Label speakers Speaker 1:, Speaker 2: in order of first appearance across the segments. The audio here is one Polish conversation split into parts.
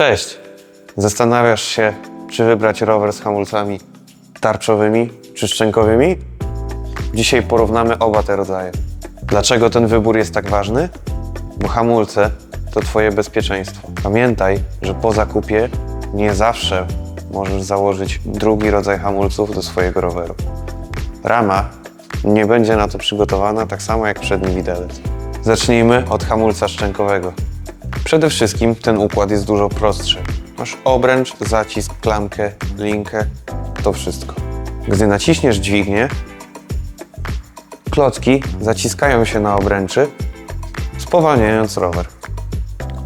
Speaker 1: Cześć! Zastanawiasz się, czy wybrać rower z hamulcami tarczowymi czy szczękowymi? Dzisiaj porównamy oba te rodzaje. Dlaczego ten wybór jest tak ważny? Bo hamulce to Twoje bezpieczeństwo. Pamiętaj, że po zakupie nie zawsze możesz założyć drugi rodzaj hamulców do swojego roweru. Rama nie będzie na to przygotowana, tak samo jak przedni widelec. Zacznijmy od hamulca szczękowego. Przede wszystkim ten układ jest dużo prostszy. Masz obręcz, zacisk, klamkę, linkę, to wszystko. Gdy naciśniesz dźwignię, klocki zaciskają się na obręczy, spowalniając rower.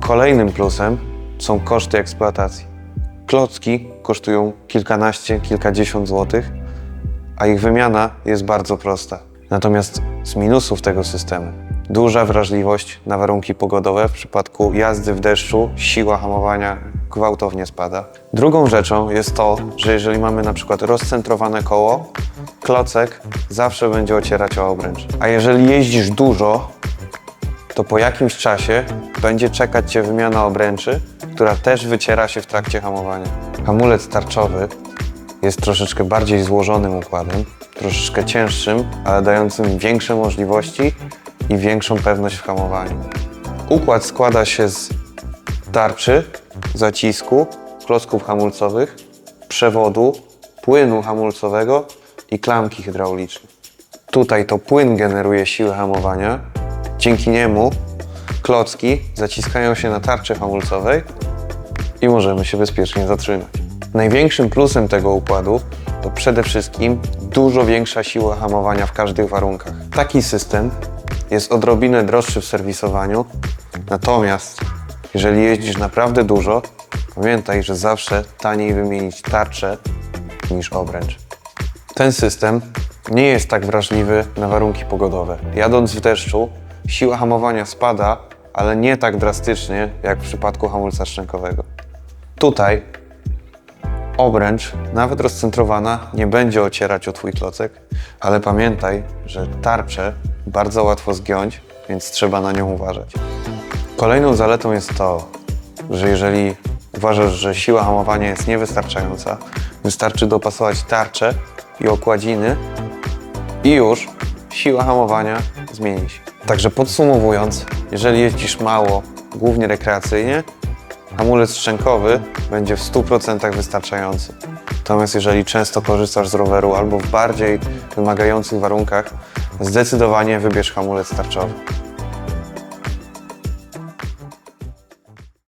Speaker 1: Kolejnym plusem są koszty eksploatacji. Klocki kosztują kilkanaście, kilkadziesiąt złotych, a ich wymiana jest bardzo prosta. Natomiast z minusów tego systemu duża wrażliwość na warunki pogodowe. W przypadku jazdy w deszczu siła hamowania gwałtownie spada. Drugą rzeczą jest to, że jeżeli mamy na przykład rozcentrowane koło, klocek zawsze będzie ocierać o obręcz. A jeżeli jeździsz dużo, to po jakimś czasie będzie czekać Cię wymiana obręczy, która też wyciera się w trakcie hamowania. Hamulec tarczowy jest troszeczkę bardziej złożonym układem, troszeczkę cięższym, ale dającym większe możliwości i większą pewność w hamowaniu. Układ składa się z tarczy, zacisku, klocków hamulcowych, przewodu, płynu hamulcowego i klamki hydraulicznej. Tutaj to płyn generuje siłę hamowania. Dzięki niemu klocki zaciskają się na tarczy hamulcowej i możemy się bezpiecznie zatrzymać. Największym plusem tego układu to przede wszystkim dużo większa siła hamowania w każdych warunkach. Taki system jest odrobinę droższy w serwisowaniu, natomiast jeżeli jeździsz naprawdę dużo, pamiętaj, że zawsze taniej wymienić tarczę niż obręcz. Ten system nie jest tak wrażliwy na warunki pogodowe. Jadąc w deszczu, siła hamowania spada, ale nie tak drastycznie jak w przypadku hamulca szczękowego. Tutaj obręcz, nawet rozcentrowana, nie będzie ocierać o Twój klocek, ale pamiętaj, że tarczę bardzo łatwo zgiąć, więc trzeba na nią uważać. Kolejną zaletą jest to, że jeżeli uważasz, że siła hamowania jest niewystarczająca, wystarczy dopasować tarczę i okładziny i już siła hamowania zmieni się. Także podsumowując, jeżeli jeździsz mało, głównie rekreacyjnie, hamulec szczękowy będzie w 100% wystarczający. Natomiast jeżeli często korzystasz z roweru albo w bardziej wymagających warunkach, zdecydowanie wybierz hamulec tarczowy.